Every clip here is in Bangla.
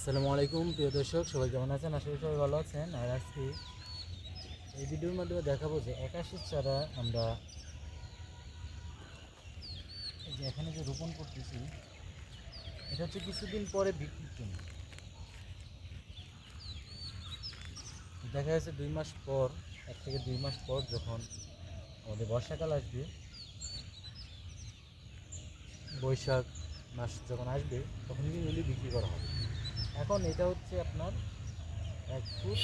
আসসালামু আলাইকুম, প্রিয় দর্শক, সবাই কেমন আছেন? আশা করি সবাই ভালো আছেন। আর আজকে এই ভিডিওর মাধ্যমে দেখাবো যে একাশির চারা আমরা যে এখানে যে রোপণ করতেছি, এটা হচ্ছে কিছুদিন পরে বিক্রির জন্য দেখা যাচ্ছে দুই মাস পর, এক থেকে দুই মাস পর যখন আমাদের বর্ষাকাল আসবে, বৈশাখ মাস যখন আসবে, তখন কিন্তু বিক্রি করা হবে। এখন এটা হচ্ছে আপনার এক ফুট,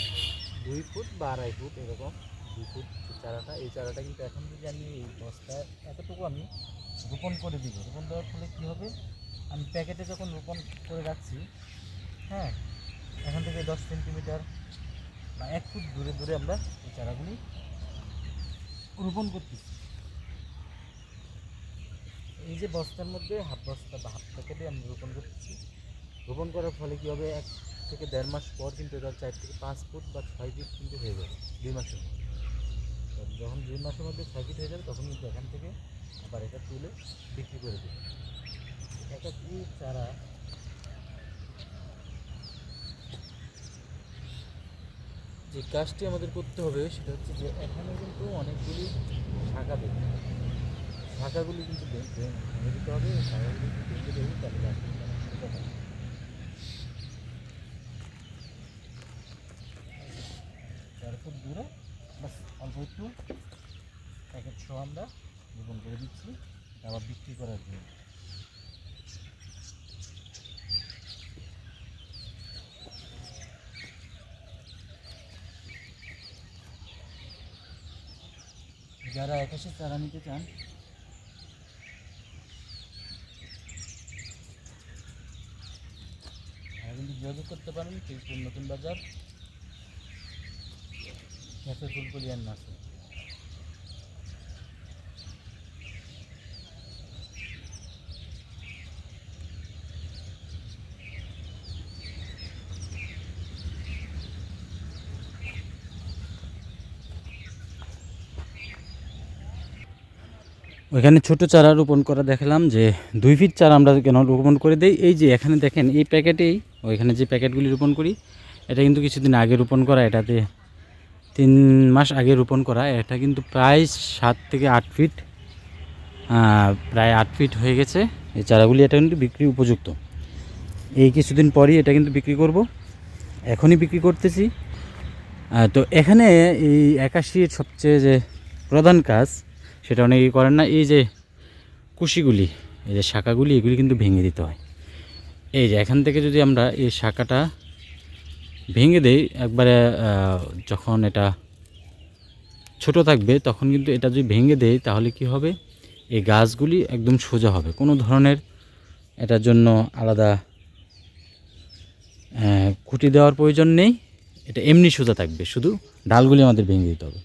দুই ফুট বা আড়াই ফুট এরকম, দুই ফুট চারাটা, এই চারাটা কিন্তু এখন যদি আমি এই বস্তায় এতটুকু আমি রোপণ করে দিব, রোপণ দেওয়ার ফলে কী হবে? আমি প্যাকেটে যখন রোপণ করে রাখছি হ্যাঁ এখান থেকে দশ সেন্টিমিটার বা এক ফুট দূরে দূরে আমরা এই চারাগুলি রোপণ করতেছি। এই যে বস্তার মধ্যে হাফ বস্তা বা হাফ প্যাকেটে আমি রোপণ করতেছি রোপণ করার ফলে কী হবে? এক থেকে দেড় মাস পর কিন্তু এটা চার থেকে পাঁচ ফুট বা ছয় ফিট কিন্তু হয়ে যাবে, দুই মাসের মধ্যে। যখন দুই মাসের মধ্যে ছয় ফিট হয়ে যাবে, তখন কিন্তু এখান থেকে আবার এটা তুলে বিক্রি করে দেবে। এটা কি চারা? যে কাজটি আমাদের করতে হবে সেটা হচ্ছে যে এখানে কিন্তু অনেকগুলি শাখা দেবে। শাখাগুলি কিন্তু ভেঙে দিতে হবে, শাখাগুলি ভেঙে দেবে, তাহলে অনেক সোজা থাকবে। চার ফুট দূরে বাস অল্প একটু। প্যাকেট সহ আমরা রোপণ করে দিচ্ছি। আবার বিক্রি করার জন্য। যারা একাশে চারা নিতে চান, তারা কিন্তু যোগাযোগ করতে পারেন ফেসবুক নতুন বাজার। ওইখানে ছোট চারা রোপণ করা দেখালাম যে দুই ফিট চারা আমরা কেন রোপণ করে দেই? এই যে এখানে দেখেন, এই প্যাকেটেই, ওইখানে যে প্যাকেটগুলি রোপণ করি, এটা কিন্তু কিছুদিন আগে রোপণ করা, এটাতে তিন মাস আগে রোপণ করা। এটা কিন্তু প্রায় সাত থেকে আট ফিট প্রায় আট ফিট হয়ে গেছে। এই চারাগুলি এটা কিন্তু বিক্রি উপযুক্ত। এই কিছুদিন পরই এটা কিন্তু বিক্রি করব। এখনই বিক্রি করতেছি। তো এখানে এই একাশির সবচেয়ে যে প্রধান কাজ, সেটা অনেকেই করেন না, এই যে কুশিগুলি, এই যে শাখাগুলি, এগুলি কিন্তু ভেঙে দিতে হয়। এই যে এখান থেকে যদি আমরা এই শাখাটা ভেঙে দেই, একবারে যখন এটা ছোট থাকবে, তখন কিন্তু এটা যদি ভেঙে দেই, তাহলে কি হবে? এই গাছগুলি একদম সোজা হবে। কোনো ধরনের এটার জন্য আলাদা খুঁটি দেওয়ার প্রয়োজন নেই। এটা এমনি সোজা থাকবে, শুধু ডালগুলি আমাদের ভেঙে দিতে হবে।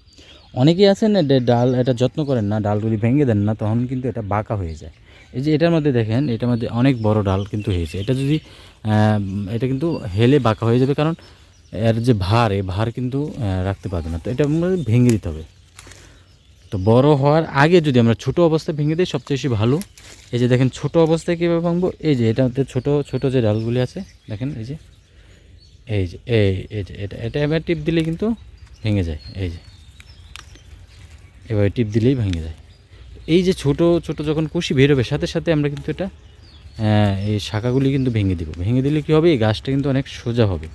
অনেকেই আছেন ডাল, এটা যত্ন করেন না, ডালগুলি ভেঙে দেন না, তখন কিন্তু এটা বাঁকা হয়ে যায়। এই যে এটার মধ্যে দেখেন, এটার মধ্যে অনেক বড় ডাল কিন্তু হয়েছে। এটা যদি এটা কিন্তু হেলে বাঁকা হয়ে যাবে কারণ এর যে ভার, এই ভার কিন্তু রাখতে পারবে না। তো এটা আমাদের ভেঙে দিতে হবে। তো বড় হওয়ার আগে যদি আমরা ছোট অবস্থায় ভেঙে দিই, সবচেয়ে বেশি ভালো। এই যে দেখেন, ছোট অবস্থায় কীভাবে ভাঙবো? এই যে এটাতে ছোট ছোট যে ডালগুলি আছে, দেখেন, এই যে এই যে, এই এই যে, এটা এটা এবার টিপ দিলে কিন্তু ভেঙে যায়। এই যে, এভাবে টিপ দিলেই ভেঙে যায়। এই যে ছোট ছোট যখন কুশি বেরোবে, সাথে সাথে আমরা কিন্তু এটা এই শাখাগুলি কিন্তু ভেঙে দিব। ভেঙে দিলে কী হবে? এই গাছটা কিন্তু অনেক সোজা হবে।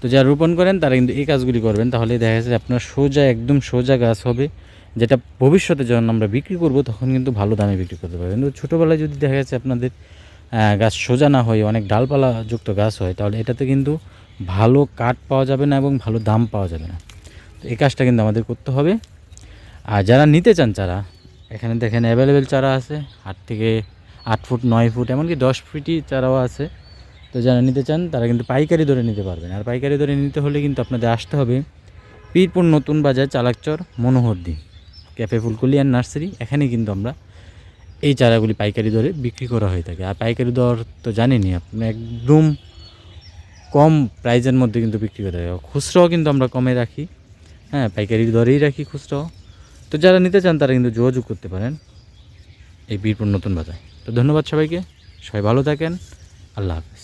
তো যারা রোপণ করেন, তারা কিন্তু এই কাজগুলি করবেন। তাহলে দেখা যাচ্ছে আপনার সোজা, একদম সোজা গাছ হবে, যেটা ভবিষ্যতে যখন আমরা বিক্রি করব, তখন কিন্তু ভালো দামে বিক্রি করতে পারবেন। কিন্তু ছোটোবেলায় যদি দেখা যাচ্ছে আপনাদের গাছ সোজা না হয় অনেক ডালপালা যুক্ত গাছ হয়, তাহলে এটাতে কিন্তু ভালো কাঠ পাওয়া যাবে না এবং ভালো দাম পাওয়া যাবে না। তো এই কাজটা কিন্তু আমাদের করতে হবে। আর যারা নিতে চান চারা এখানে দেখেন অ্যাভেলেবেল চারা আছে। আট থেকে আট ফুট, নয় ফুট, এমনকি দশ ফুটই চারাও আছে। তো যারা নিতে চান, তারা কিন্তু পাইকারি দরে নিতে পারবেন। আর পাইকারি দরে নিতে হলে কিন্তু আপনাদের আসতে হবে Pirpur Notun Bazar, Chalakchar, Monohardi, café Fulkoli and nursery. এখানে কিন্তু আমরা এই চারাগুলি পাইকারি দরে বিক্রি করা হয়ে থাকে। আর পাইকারি দর তো জানেনই, আপনি একদম কম প্রাইজের মধ্যে কিন্তু বিক্রি করে থাকে। খুচরাও কিন্তু আমরা কমে রাখি। হ্যাঁ পাইকারি দরেই রাখি খুচরাও। তো যারা নিতে চান, তারা কিন্তু যোগাযোগ করতে পারেন এই বীরপুর নতুন বাজার। তো ধন্যবাদ সবাইকে। সবাই ভালো থাকেন। আল্লাহ হাফেজ।